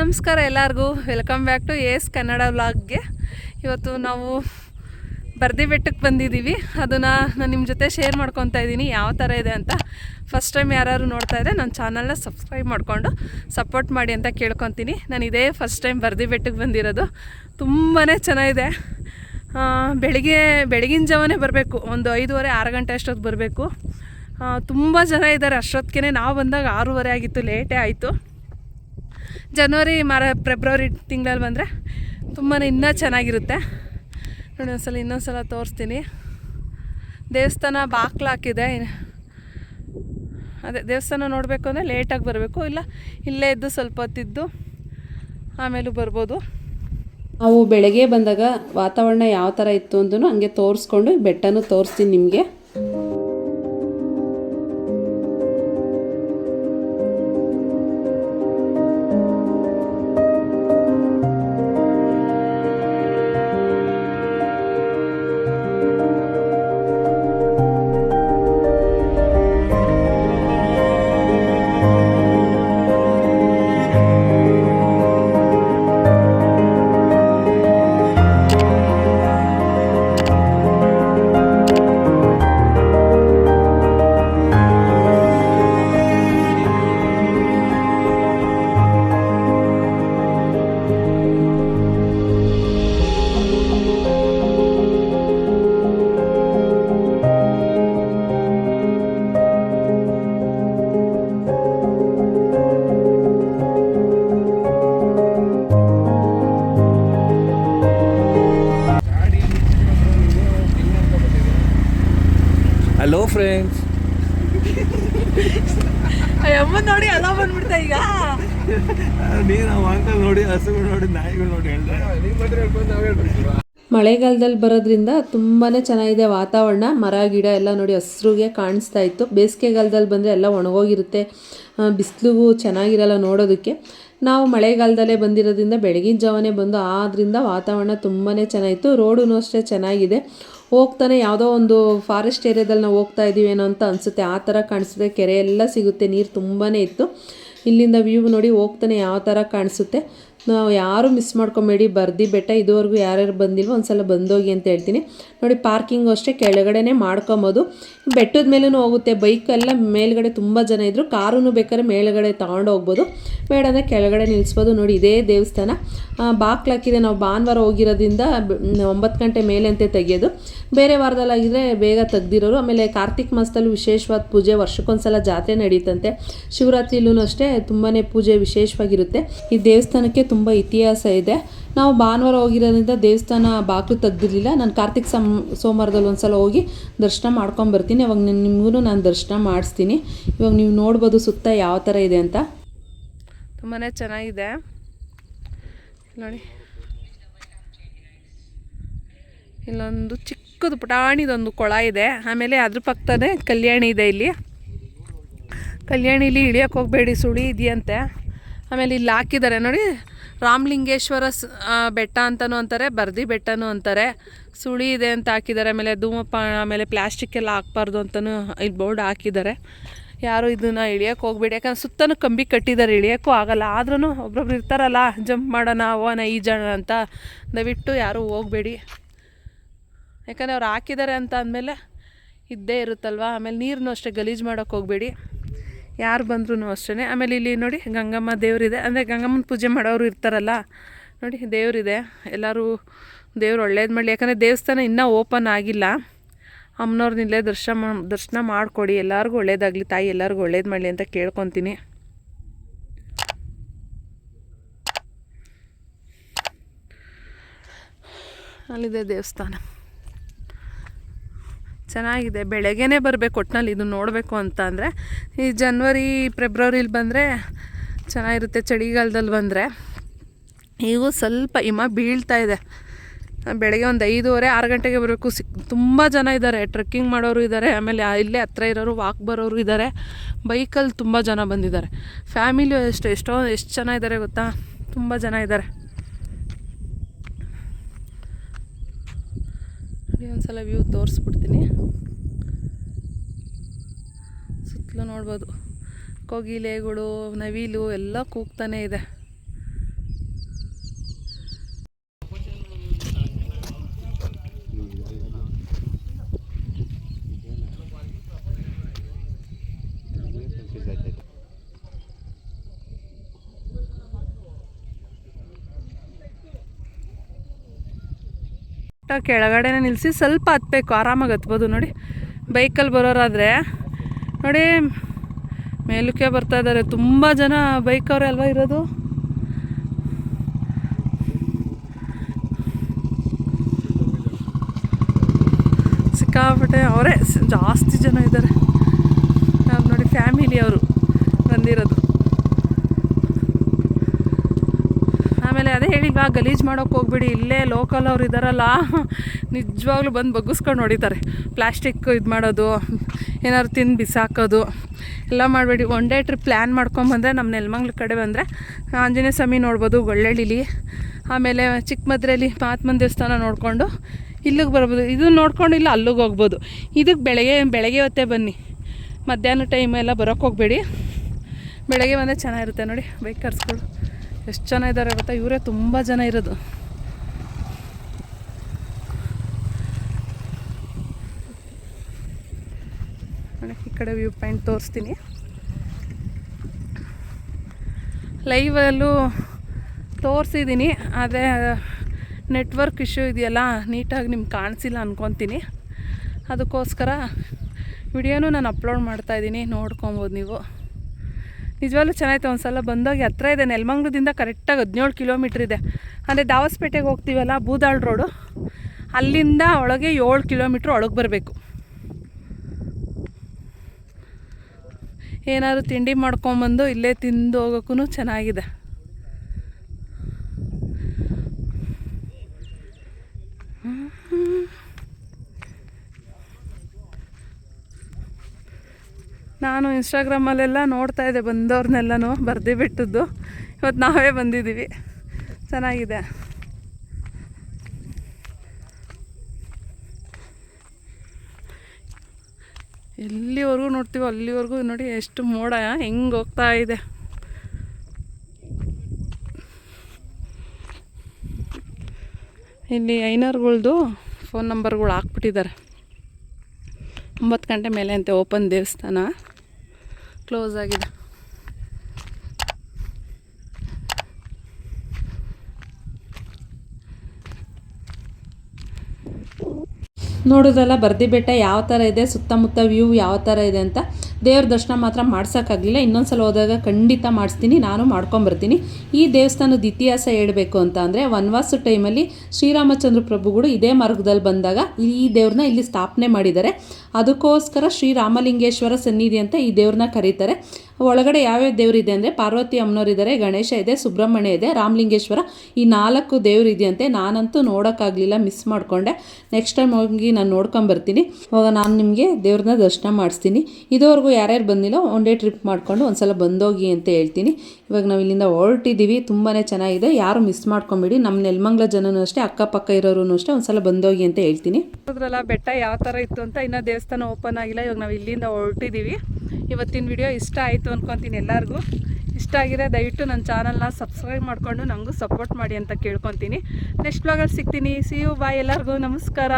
ನಮಸ್ಕಾರ ಎಲ್ಲರಿಗೂ. Welcome back to S Kannada ವ್ಲಾಗ್ಗೆ ಇವತ್ತು ನಾವು ಬರ್ದಿ ಬೆಟ್ಟಕ್ಕೆ ಬಂದಿದ್ದೀವಿ ಅದನ್ನು ನಾನು ನಿಮ್ಮ ಜೊತೆ ಶೇರ್ ಮಾಡ್ಕೊತಾ ಇದ್ದೀನಿ. ಯಾವ ಥರ ಇದೆ ಅಂತ ಫಸ್ಟ್ ಟೈಮ್ ಯಾರು ನೋಡ್ತಾ ಇದ್ದರೆ ನನ್ನ ಚಾನಲ್ನ ಸಬ್ಸ್ಕ್ರೈಬ್ ಮಾಡಿಕೊಂಡು ಸಪೋರ್ಟ್ ಮಾಡಿ ಅಂತ ಕೇಳ್ಕೊತೀನಿ. ನಾನು ಇದೇ ಫಸ್ಟ್ ಟೈಮ್ ಬರ್ದಿ ಬೆಟ್ಟಕ್ಕೆ ಬಂದಿರೋದು. ತುಂಬಾ ಚೆನ್ನಾಗಿದೆ. ಬೆಳಿಗ್ಗೆ, ಬೆಳಗಿನ ಜಾವನೇ ಬರಬೇಕು. ಒಂದು ಐದೂವರೆ, ಆರು ಗಂಟೆ ಅಷ್ಟೊತ್ತು ಬರಬೇಕು. ತುಂಬ ಜನ ಇದ್ದಾರೆ. ಅಷ್ಟೊತ್ತಿಗೆ ನಾವು ಬಂದಾಗ ಆರೂವರೆ ಆಗಿತ್ತು ಲೇಟೇ ಆಯಿತು. ಜನವರಿ ಮಾರ ಫೆಬ್ರವರಿ ತಿಂಗಳಲ್ಲಿ ಬಂದರೆ ತುಂಬಾ ಇನ್ನೂ ಚೆನ್ನಾಗಿರುತ್ತೆ. ನೋಡಿ ಒಂದ್ಸಲ ಇನ್ನೊಂದ್ಸಲ ತೋರಿಸ್ತೀನಿ. ದೇವಸ್ಥಾನ ಬಾಕ್ಲು ಹಾಕಿದೆ. ಅದೇ ದೇವಸ್ಥಾನ ನೋಡಬೇಕು ಅಂದರೆ ಲೇಟಾಗಿ ಬರಬೇಕು. ಇಲ್ಲ, ಇಲ್ಲೇ ಇದ್ದು ಸ್ವಲ್ಪ ಹೊತ್ತಿದ್ದು ಆಮೇಲೂ ಬರ್ಬೋದು. ನಾವು ಬೆಳಗ್ಗೆ ಬಂದಾಗ ವಾತಾವರಣ ಯಾವ ಥರ ಇತ್ತು ಅಂದೂ ಹಂಗೆ ತೋರಿಸ್ಕೊಂಡು ಬೆಟ್ಟನೂ ತೋರಿಸ್ತೀನಿ ನಿಮಗೆ. ಹಲೋ ಫ್ರೆಂಡ್ಸ್ ಅಮ್ಮ ನೋಡಿ ಅಲ್ಲ ಬಂದ್ಬಿಡ್ತಾ ಈಗ. ನೀನು ಅಂಕಲ್ ನೋಡಿ ಹಸುಗಳು ನೋಡಿ ನಾಯಿಗಳು ನೋಡಿ ಮಳೆಗಾಲದಲ್ಲಿ ಬರೋದ್ರಿಂದ ತುಂಬಾ ಚೆನ್ನಾಗಿದೆ ವಾತಾವರಣ. ಮರ ಗಿಡ ಎಲ್ಲ ನೋಡಿ ಹಸ್ರಿಗೆ ಕಾಣಿಸ್ತಾ ಇತ್ತು. ಬೇಸಿಗೆಗಾಲದಲ್ಲಿ ಬಂದರೆ ಎಲ್ಲ ಒಣಗೋಗಿರುತ್ತೆ. ಬಿಸಿಲು ಚೆನ್ನಾಗಿರಲ್ಲ ನೋಡೋದಕ್ಕೆ. ನಾವು ಮಳೆಗಾಲದಲ್ಲೇ ಬಂದಿರೋದ್ರಿಂದ ಬೆಳಗಿನ ಜಾವನೇ ಬಂದು ಆದ್ದರಿಂದ ವಾತಾವರಣ ತುಂಬಾ ಚೆನ್ನಾಗಿತ್ತು. ರೋಡೂ ಅಷ್ಟೇ ಚೆನ್ನಾಗಿದೆ. ಹೋಗ್ತಾನೆ ಯಾವುದೋ ಒಂದು ಫಾರೆಸ್ಟ್ ಏರಿಯಾದಲ್ಲಿ ನಾವು ಹೋಗ್ತಾ ಇದ್ದೀವೇನೋ ಅಂತ ಅನಿಸುತ್ತೆ. ಆ ಥರ ಕಾಣಿಸುತ್ತೆ ಕೆರೆ ಎಲ್ಲ ಸಿಗುತ್ತೆ, ನೀರು ತುಂಬಾ ಇತ್ತು. ಇಲ್ಲಿಂದ ವ್ಯೂ ನೋಡಿ ಹೋಗ್ತಾನೆ ಯಾವ ಥರ ಕಾಣಿಸುತ್ತೆ. ನಾವು ಯಾರು ಮಿಸ್ ಮಾಡ್ಕೊಬೇಡಿ, ಬರ್ದಿ ಬೆಟ್ಟ ಇದುವರೆಗೂ ಯಾರ್ಯಾರು ಬಂದಿಲ್ವೋ ಒಂದ್ಸಲ ಬಂದೋಗಿ ಅಂತ ಹೇಳ್ತೀನಿ. ನೋಡಿ ಪಾರ್ಕಿಂಗು ಅಷ್ಟೇ ಕೆಳಗಡೆನೇ ಮಾಡ್ಕೊಬೋದು. ಬೆಟ್ಟದ ಮೇಲೂ ಹೋಗುತ್ತೆ ಬೈಕ್ ಎಲ್ಲ ಮೇಲ್ಗಡೆ ತುಂಬ ಜನ ಇದ್ದರು ಕಾರೂ ಬೇಕಾದ್ರೆ ಮೇಲ್ಗಡೆ ತಗೊಂಡು ಹೋಗ್ಬೋದು. ಬೇಡ ಅಂದರೆ ಕೆಳಗಡೆ ನಿಲ್ಲಿಸ್ಬೋದು ನೋಡಿ, ಇದೇ ದೇವಸ್ಥಾನ. ಬಾಕ್ಲಾಕಿದೆ ನಾವು ಭಾನುವಾರ ಹೋಗಿರೋದ್ರಿಂದ ಒಂಬತ್ತು ಗಂಟೆ ಮೇಲೆ ಅಂತ ತೆಗೆಯೋದು. ಬೇರೆ ವಾರದಲ್ಲಾಗಿದ್ರೆ ಬೇಗ ತೆಗ್ದಿರೋರು. ಆಮೇಲೆ ಕಾರ್ತಿಕ್ ಮಾಸದಲ್ಲೂ ವಿಶೇಷವಾದ ಪೂಜೆ, ವರ್ಷಕ್ಕೊಂದ್ಸಲ ಜಾತ್ರೆ ನಡೀತಂತೆ. ಶಿವರಾತ್ರಿಲೂ ಅಷ್ಟೇ ತುಂಬಾ ಪೂಜೆ ವಿಶೇಷವಾಗಿರುತ್ತೆ. ಈ ದೇವಸ್ಥಾನಕ್ಕೆ ತುಂಬ ಇತಿಹಾಸ ಇದೆ. ನಾವು ಭಾನುವಾರ ಹೋಗಿರೋದ್ರಿಂದ ದೇವಸ್ಥಾನ ಬಾಗಿಲು ತೆಗ್ದಿರಲಿಲ್ಲ. ನಾನು ಕಾರ್ತಿಕ್ ಸಮ್, ಸೋಮವಾರದಲ್ಲಿ ಒಂದ್ಸಲ ಹೋಗಿ ದರ್ಶನ ಮಾಡ್ಕೊಂಬರ್ತೀನಿ ನಾನು ನಿಮಗೂ ನಾನು ದರ್ಶನ ಮಾಡಿಸ್ತೀನಿ. ಇವಾಗ ನೀವು ನೋಡ್ಬೋದು ಸುತ್ತ ಯಾವ ಥರ ಇದೆ ಅಂತ. ತುಂಬಾ ಚೆನ್ನಾಗಿದೆ. ನೋಡಿ. ಇಲ್ಲೊಂದು ಚಿಕ್ಕದು ಪುಟಾಣಿದೊಂದು ಕೊಳ ಇದೆ. ಆಮೇಲೆ ಅದ್ರ ಪಕ್ಕದೇ ಕಲ್ಯಾಣಿ ಇದೆ ಇಲ್ಲಿ. ಕಲ್ಯಾಣಿಲಿ ಇಳಿಯೋಕೆ ಹೋಗಬೇಡಿ ಸುಳಿ ಇದೆಯಂತೆ. ಆಮೇಲೆ ಇಲ್ಲಿ ಹಾಕಿದ್ದಾರೆ ನೋಡಿ. ರಾಮಲಿಂಗೇಶ್ವರ ಬೆಟ್ಟ ಅಂತಲೂ ಅಂತಾರೆ, ಬರ್ದಿ ಬೆಟ್ಟನೂ ಅಂತಾರೆ. ಸುಳಿ ಇದೆ ಅಂತ ಹಾಕಿದ್ದಾರೆ, ಆಮೇಲೆ ಧೂಮಪಾನ, ಆಮೇಲೆ ಪ್ಲಾಸ್ಟಿಕ್ ಎಲ್ಲ ಹಾಕ್ಬಾರ್ದು ಅಂತಲೂ ಇಲ್ಲಿ ಬೋರ್ಡ್ ಹಾಕಿದ್ದಾರೆ. ಯಾರು ಇದನ್ನು ಇಳಿಯೋಕೆ ಹೋಗ್ಬೇಡಿ, ಯಾಕಂದ್ರೆ ಸುತ್ತಲೂ ಕಂಬಿ ಕಟ್ಟಿದ್ದಾರೆ ಇಳಿಯೋಕ್ಕೂ ಆಗಲ್ಲ. ಆದ್ರೂ ಒಬ್ರೊಬ್ರು ಇರ್ತಾರಲ್ಲ, ಜಂಪ್ ಮಾಡೋಣ ಹೋಗೋಣ ಈಜೋಣ ಅಂತ. ದಯವಿಟ್ಟು ಯಾರೂ ಹೋಗಬೇಡಿ. ಯಾಕಂದರೆ ಅವ್ರು ಹಾಕಿದ್ದಾರೆ ಅಂತ ಅಂದಮೇಲೆ ಇದ್ದೇ ಇರುತ್ತಲ್ವ? ಆಮೇಲೆ ನೀರನ್ನು ಅಷ್ಟೇ ಗಲೀಜು ಮಾಡೋಕ್ಕೆ ಹೋಗಬೇಡಿ. ಯಾರು ಬಂದ್ರೂ ಅಷ್ಟೇ ಆಮೇಲೆ ಇಲ್ಲಿ ನೋಡಿ ಗಂಗಮ್ಮ ದೇವರಿದೆ. ಅಂದರೆ ಗಂಗಮ್ಮನ ಪೂಜೆ ಮಾಡೋರು ಇರ್ತಾರಲ್ಲ. ನೋಡಿ ದೇವರಿದೆ. ಎಲ್ಲರೂ ದೇವ್ರು ಒಳ್ಳೇದು ಮಾಡಲಿ. ಯಾಕಂದರೆ ದೇವಸ್ಥಾನ ಇನ್ನೂ ಓಪನ್ ಆಗಿಲ್ಲ. ಅಮ್ಮನವ್ರನ್ನಿಲ್ಲೇ ದರ್ಶನ ದರ್ಶನ ಮಾಡಿಕೊಡಿ. ಎಲ್ಲರಿಗೂ ಒಳ್ಳೇದಾಗಲಿ. ತಾಯಿ ಎಲ್ಲರಿಗೂ ಒಳ್ಳೇದು ಮಾಡಲಿ ಅಂತ ಕೇಳ್ಕೊತೀನಿ. ಅಲ್ಲಿದೆ ದೇವಸ್ಥಾನ. ಚೆನ್ನಾಗಿದೆ. ಬೆಳಗ್ಗೆನೇ ಬರಬೇಕು ಒಟ್ಟಿನಲ್ಲಿ ಇದು ನೋಡಬೇಕು ಅಂತ ಅಂದರೆ. ಈ ಜನ್ವರಿ ಫೆಬ್ರವರಿಲಿ ಬಂದರೆ ಚೆನ್ನಾಗಿರುತ್ತೆ ಚಳಿಗಾಲದಲ್ಲಿ ಬಂದರೆ. ಈಗ ಸ್ವಲ್ಪ ಹಿಮ ಬೀಳ್ತಾ ಇದೆ. ಬೆಳಗ್ಗೆ ಒಂದು ಐದೂವರೆ, ಆರು ಗಂಟೆಗೆ ಬರಬೇಕು ಸಿಕ್, ತುಂಬ ಜನ ಇದ್ದಾರೆ. ಟ್ರೆಕ್ಕಿಂಗ್ ಮಾಡೋರು ಇದ್ದಾರೆ. ಆಮೇಲೆ ಇಲ್ಲೇ ಹತ್ರ ಇರೋರು ವಾಕ್ ಬರೋರು ಇದ್ದಾರೆ. ಬೈಕಲ್ಲಿ ತುಂಬ ಜನ ಬಂದಿದ್ದಾರೆ. ಫ್ಯಾಮಿಲಿ ಎಷ್ಟು ಎಷ್ಟೋ, ಎಷ್ಟು ಜನ ಇದ್ದಾರೆ ಗೊತ್ತಾ? ತುಂಬ ಜನ ಇದ್ದಾರೆ. ಒಂದ್ಸಲ ವ್ಯೂ ತೋರಿಸ್ಬಿಡ್ತೀನಿ. ಸುತ್ತಲೂ ನೋಡ್ಬೋದು. ಕೋಗಿಲೆಗಳು ನವಿಲು ಎಲ್ಲ ಕೂಗ್ತಾನೆ ಇದೆ. ಕೆಳಗಡೆನೇ ನಿಲ್ಲಿಸಿ ಸ್ವಲ್ಪ ಹತ್ತಬೇಕು ಆರಾಮಾಗಿ ಹತ್ಬೋದು ನೋಡಿ. ಬೈಕಲ್ಲಿ ಬರೋರಾದರೆ, ನೋಡಿ, ಮೇಲಕ್ಕೆ ಬರ್ತಾ ಇದ್ದಾರೆ. ತುಂಬ ಜನ ಬೈಕ್ ಅವರೇ ಅಲ್ವಾ ಇರೋದು? ಸಿಕ್ಕಾಪಟ್ಟೆ, ಅವರೇ ಜಾಸ್ತಿ ಜನ ಇದ್ದಾರೆ. ನಾವು ನೋಡಿ ಫ್ಯಾಮಿಲಿ ಅವರು ಬಂದಿರೋದು. ಆಮೇಲೆ ಅದೇ ಹೇಳಿಲ್ವಾ ಗಲೀಜು ಮಾಡೋಕೆ ಹೋಗ್ಬಿಡಿ, ಇಲ್ಲೇ ಲೋಕಲ್ ಅವ್ರು ಇದ್ದಾರಲ್ಲ ನಿಜವಾಗ್ಲೂ ಬಂದು ಬಗ್ಗಿಸ್ಕೊಂಡು ಹೊಡಿತಾರೆ. ಪ್ಲಾಸ್ಟಿಕ್ ಇದು ಮಾಡೋದು, ಏನಾದ್ರು ತಿಂದು ಬಿಸಾಕೋದು, ಎಲ್ಲ ಮಾಡಬೇಡಿ. ಒನ್ ಡೇ ಟ್ರಿಪ್ ಪ್ಲ್ಯಾನ್ ಮಾಡ್ಕೊಂಬಂದರೆ ನಮ್ಮ ನೆಲಮಂಗ್ಲ ಕಡೆ ಬಂದರೆ ಆಂಜನೇಯ ಸ್ವಾಮಿ ನೋಡ್ಬೋದು ಗೊಳ್ಳೆಳ್ಳಿಲಿ ಆಮೇಲೆ ಚಿಕ್ಕಮದ್ರೆಯಲ್ಲಿ ಮಹಾತ್ಮನ ದೇವಸ್ಥಾನ ನೋಡಿಕೊಂಡು ಇಲ್ಲಿಗೆ ಬರ್ಬೋದು. ಇದು ನೋಡ್ಕೊಂಡು ಇಲ್ಲ, ಅಲ್ಲಿಗೆ ಹೋಗ್ಬೋದು. ಇದಕ್ಕೆ ಬೆಳಗ್ಗೆ ಬೆಳಗ್ಗೆ ಹೊತ್ತೇ ಬನ್ನಿ. ಮಧ್ಯಾಹ್ನ ಟೈಮ್ ಎಲ್ಲ ಬರೋಕ್ಕೆ ಹೋಗಬೇಡಿ. ಬೆಳಗ್ಗೆ ಬಂದರೆ ಚೆನ್ನಾಗಿರುತ್ತೆ ನೋಡಿ ಬೈಕರ್ಸ್ಗಳು ಎಷ್ಟು ಜನ ಇದ್ದಾರೆ ಗೊತ್ತಾ? ಇವರೇ ತುಂಬ ಜನ ಇರೋದು. ಈ ಕಡೆ ವ್ಯೂ ಪಾಯಿಂಟ್ ತೋರಿಸ್ತೀನಿ. ಲೈವಲ್ಲೂ ತೋರಿಸಿದ್ದೀನಿ ಅದೇ ನೆಟ್ವರ್ಕ್ ಇಶ್ಯೂ ಇದೆಯಲ್ಲ, ನೀಟಾಗಿ ನಿಮ್ಗೆ ಕಾಣಿಸಿಲ್ಲ ಅಂದ್ಕೊತೀನಿ ಅದಕ್ಕೋಸ್ಕರ ವಿಡಿಯೋನೂ ನಾನು ಅಪ್ಲೋಡ್ ಮಾಡ್ತಾಯಿದ್ದೀನಿ ನೋಡ್ಕೊಬೋದು ನೀವು. ನಿಜವಾಗ್ಲೂ ಚೆನ್ನಾಗಿತ್ತು ಒಂದು ಸಲ ಬಂದೋಗಿ ಹತ್ರ ಇದೆ, ನೆಲಮಂಗ್ಲದಿಂದ ಕರೆಕ್ಟಾಗಿ ಹದಿನೇಳು ಕಿಲೋಮೀಟ್ರ್ ಇದೆ. ಅಂದರೆ ದಾವಸ್ಪೇಟೆಗೆ ಹೋಗ್ತೀವಲ್ಲ ಬೂದಾಳ್ ರೋಡು, ಅಲ್ಲಿಂದ ಒಳಗೆ ಏಳು ಕಿಲೋಮೀಟ್ರ್ ಒಳಗೆ ಬರಬೇಕು. ಏನಾದರೂ ತಿಂಡಿ ಮಾಡ್ಕೊಂಬಂದು ಇಲ್ಲೇ ತಿಂದು ಹೋಗೋಕ್ಕೂ ಚೆನ್ನಾಗಿದೆ. ನಾನು ಇನ್ಸ್ಟಾಗ್ರಾಮಲ್ಲೆಲ್ಲ ನೋಡ್ತಾ ಇದ್ದೆ, ಬಂದವ್ರನ್ನೆಲ್ಲನೂ ಬರ್ದಿ ಬಿಟ್ಟದ್ದು. ಇವತ್ತು ನಾವೇ ಬಂದಿದ್ದೀವಿ. ಚೆನ್ನಾಗಿದೆ. ಎಲ್ಲಿವರೆಗೂ ನೋಡ್ತೀವೋ ಅಲ್ಲಿವರೆಗೂ ನೋಡಿ ಎಷ್ಟು ಮೋಡ, ಹೆಂಗೆ ಹೋಗ್ತಾ ಇದೆ. ಇಲ್ಲಿ ಐನರ್ಗಳ್ದು ಫೋನ್ ನಂಬರ್ಗಳು ಹಾಕ್ಬಿಟ್ಟಿದ್ದಾರೆ. ಒಂಬತ್ತು ಗಂಟೆ ಮೇಲೆ ಅಂತೆ ಓಪನ್ ದೇವಸ್ಥಾನ. ಕ್ಲೋಸ್ ಆಗಿದೆ. ನೋಡೋದಲ್ಲ, ಬರ್ದಿ ಬೆಟ್ಟ ಯಾವ ಥರ ಇದೆ, ಸುತ್ತಮುತ್ತ ವ್ಯೂ ಯಾವ ಥರ ಇದೆ ಅಂತ. ದೇವ್ರ ದರ್ಶನ ಮಾತ್ರ ಮಾಡ್ಸೋಕ್ಕಾಗಲಿಲ್ಲ. ಇನ್ನೊಂದ್ಸಲ ಹೋದಾಗ ಖಂಡಿತ ಮಾಡಿಸ್ತೀನಿ. ನಾನು ಮಾಡ್ಕೊಂಬರ್ತೀನಿ ಈ ದೇವಸ್ಥಾನದ ಇತಿಹಾಸ ಹೇಳಬೇಕು ಅಂತ ಅಂದರೆ, ವನವಾಸ ಟೈಮಲ್ಲಿ ಶ್ರೀರಾಮಚಂದ್ರ ಪ್ರಭುಗಳು ಇದೇ ಮಾರ್ಗದಲ್ಲಿ ಬಂದಾಗ ಈ ದೇವ್ರನ್ನ ಇಲ್ಲಿ ಸ್ಥಾಪನೆ ಮಾಡಿದ್ದಾರೆ. ಅದಕ್ಕೋಸ್ಕರ ಶ್ರೀರಾಮಲಿಂಗೇಶ್ವರ ಸನ್ನಿಧಿ ಅಂತ ಈ ದೇವ್ರನ್ನ ಕರೀತಾರೆ. ಒಳಗಡೆ ಯಾವ್ಯಾವ ದೇವರಿದೆ ಅಂದರೆ ಪಾರ್ವತಿ ಅಮ್ಮನವರಿದ್ದಾರೆ, ಗಣೇಶ ಇದೆ, ಸುಬ್ರಹ್ಮಣ್ಯ ಇದೆ, ರಾಮಲಿಂಗೇಶ್ವರ ಈ ನಾಲ್ಕು ದೇವ್ರು ಇದೆಯಂತೆ ನಾನಂತೂ ನೋಡೋಕ್ಕಾಗಲಿಲ್ಲ, ಮಿಸ್ ಮಾಡಿಕೊಂಡೆ. ನೆಕ್ಸ್ಟ್ ಟೈಮ್ ಹೋಗಿ ನಾನು ನೋಡ್ಕೊಂಬರ್ತೀನಿ ಅವಾಗ ನಾನು ನಿಮಗೆ ದೇವ್ರನ್ನ ದರ್ಶನ ಮಾಡಿಸ್ತೀನಿ. ಇದುವರೆಗೂ ಯಾರ್ಯಾರು ಬಂದಿಲ್ಲ ಒನ್ ಡೇ ಟ್ರಿಪ್ ಮಾಡಿಕೊಂಡು ಒಂದ್ಸಲ ಬಂದೋಗಿ ಅಂತ ಹೇಳ್ತೀನಿ. ಇವಾಗ ನಾವು ಇಲ್ಲಿಂದ ಹೊರಟಿದ್ದೀವಿ ತುಂಬಾ ಚೆನ್ನಾಗಿದೆ. ಯಾರು ಮಿಸ್ ಮಾಡ್ಕೊಂಬಿಡಿ ನಮ್ಮ ನೆಲ್ಮಂಗ್ಲ ಜನನೂ ಅಷ್ಟೇ, ಅಕ್ಕಪಕ್ಕ ಇರೋರು ಅಷ್ಟೇ ಒಂದ್ಸಲ ಬಂದೋಗಿ ಅಂತ ಹೇಳ್ತೀನಿ. ಬೆಟ್ಟ ಯಾವ ಥರ ಇತ್ತು ಅಂತ ಇನ್ನೂ ಓಪನ್ ಆಗಿಲ್ಲ, ಇವಾಗ ನಾವು ಇಲ್ಲಿಂದ ಹೊರಟಿದ್ದೀವಿ ಇವತ್ತಿನ ವಿಡಿಯೋ ಇಷ್ಟ ಆಯಿತು ಅಂದ್ಕೊತೀನಿ ಎಲ್ಲರಿಗೂ. ಇಷ್ಟ ಆಗಿದೆ ದಯವಿಟ್ಟು ನನ್ನ ಚಾನಲ್ನ ಸಬ್ಸ್ಕ್ರೈಬ್ ಮಾಡಿಕೊಂಡು ನನಗೂ ಸಪೋರ್ಟ್ ಮಾಡಿ ಅಂತ ಕೇಳ್ಕೊತೀನಿ. ನೆಕ್ಸ್ಟ್ ಬ್ಲಾಗಲ್ಲಿ ಸಿಗ್ತೀನಿ. ಸಿ ಯು ಬಾಯ್ ಎಲ್ಲರಿಗೂ. ನಮಸ್ಕಾರ.